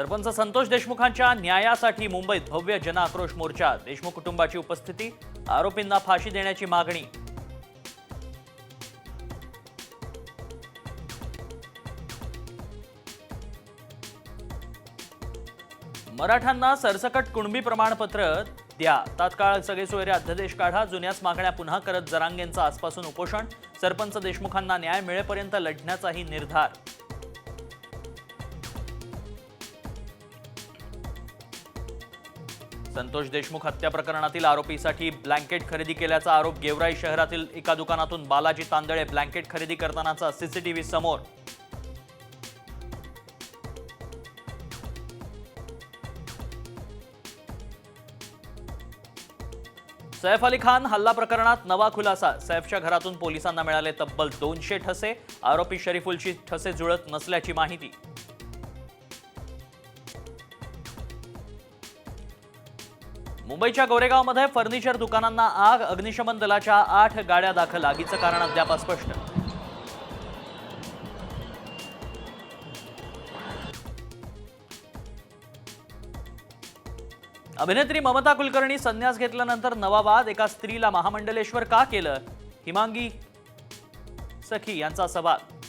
सरपंच संतोष देशमुखांच्या न्यायासाठी मुंबईत भव्य जनआक्रोश मोर्चा. देशमुख कुटुंबाची उपस्थिती आरोपींना फाशी देण्याची मागणी. मराठ्यांना सरसकट कुणबी प्रमाणपत्र द्या. तात्काळ सगळे सोयरे अध्यादेश काढा. जुन्याच मागण्या पुन्हा करत जरांगेंचं आजपासून उपोषण. सरपंच देशमुखांना न्याय मिळेपर्यंत लढण्याचाही निर्धार. संतोष देशमुख हत्या प्रकरणातील आरोपीसाठी ब्लँकेट खरेदी केल्याचा आरोप गेवराई शहरातील एका दुकानातून बालाजी तांदळे ब्लँकेट खरेदी करतानाचा सीसीटीव्ही समोर. सैफ अली खान हल्ला प्रकरणात नवा खुलासा. सैफच्या घरातून पोलिसांना मिळाले तब्बल दोनशे ठसे. आरोपी शरीफुलची ठसे जुळत नसल्याची माहिती. मुंबईच्या गोरेगावमध्ये फर्निचर दुकानांना आग अग्निशमन दलाच्या आठ गाड्या दाखल. आगीचं कारण अद्याप अस्पष्ट. अभिनेत्री ममता कुलकर्णी संन्यास घेतल्यानंतर नवा वाद एका स्त्रीला महामंडलेश्वर का केलं? हिमांगी सखी यांचा सवाल.